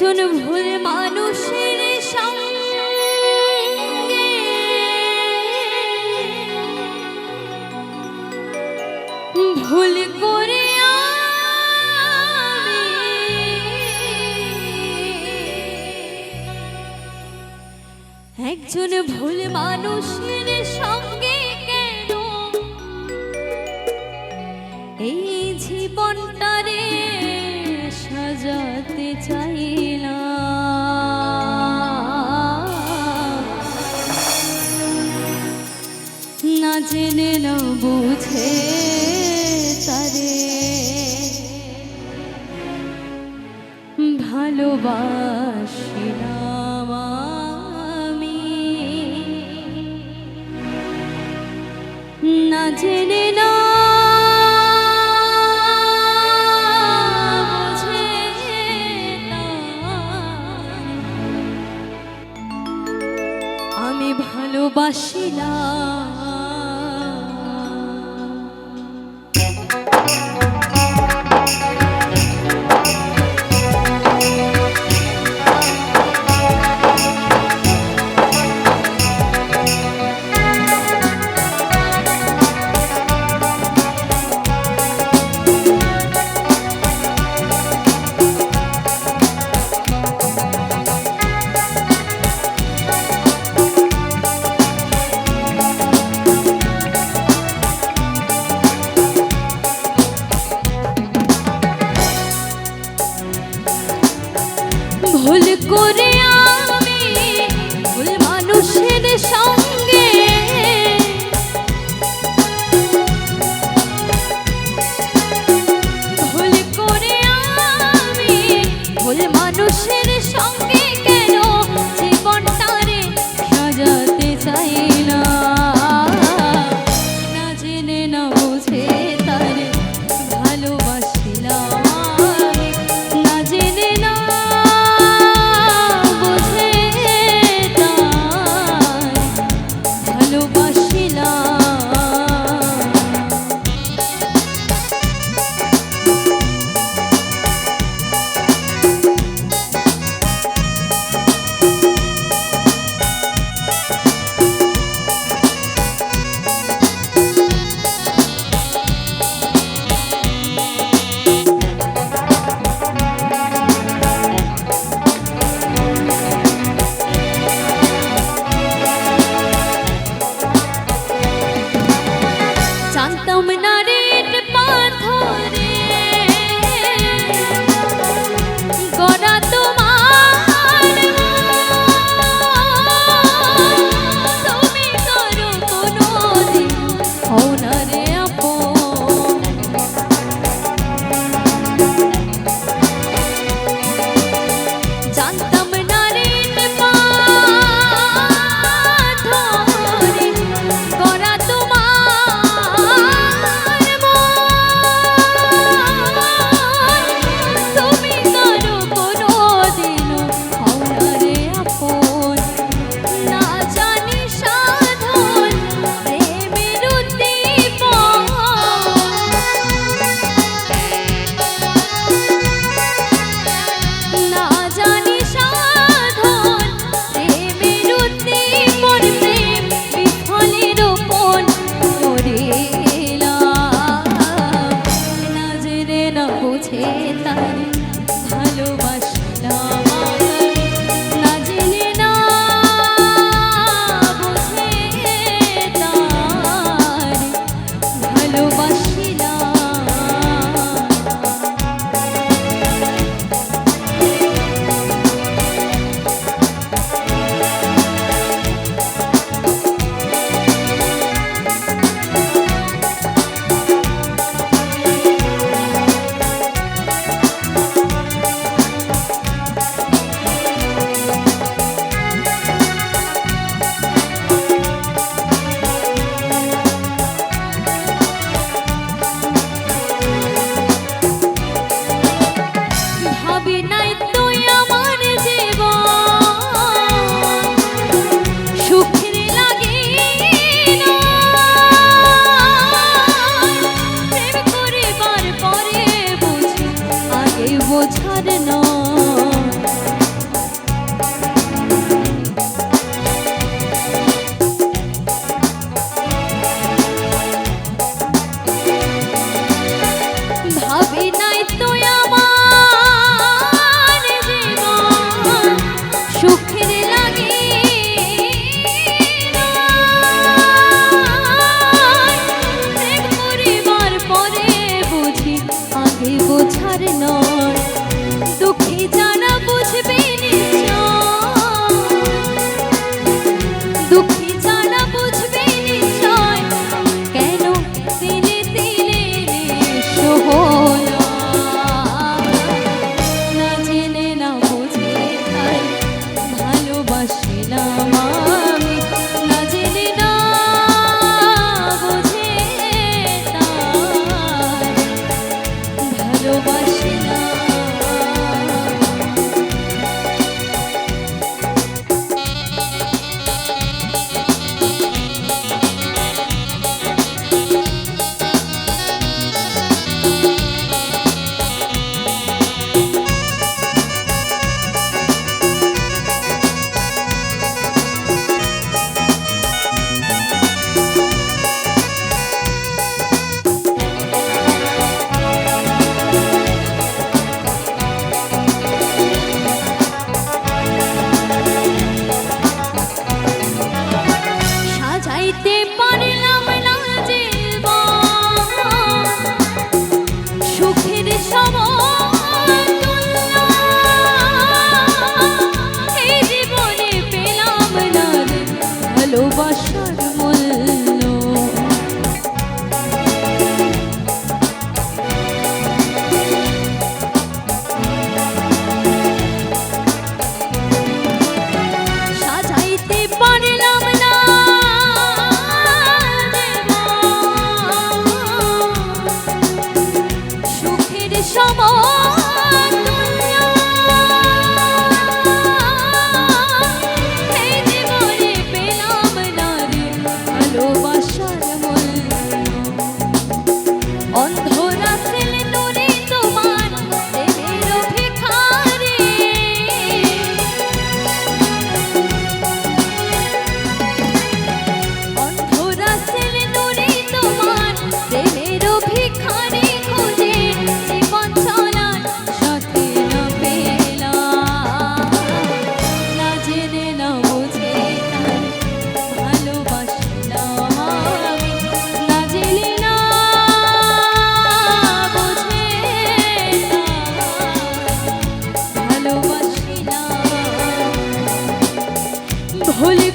একজন ভুল মানুষের সঙ্গে। ভুল করে একজন ভুল মানুষের সঙ্গে জেনে নাও বুঝে তারে। ভালোবাসিলাম আমি। না জেনে না করে পাথরে হলি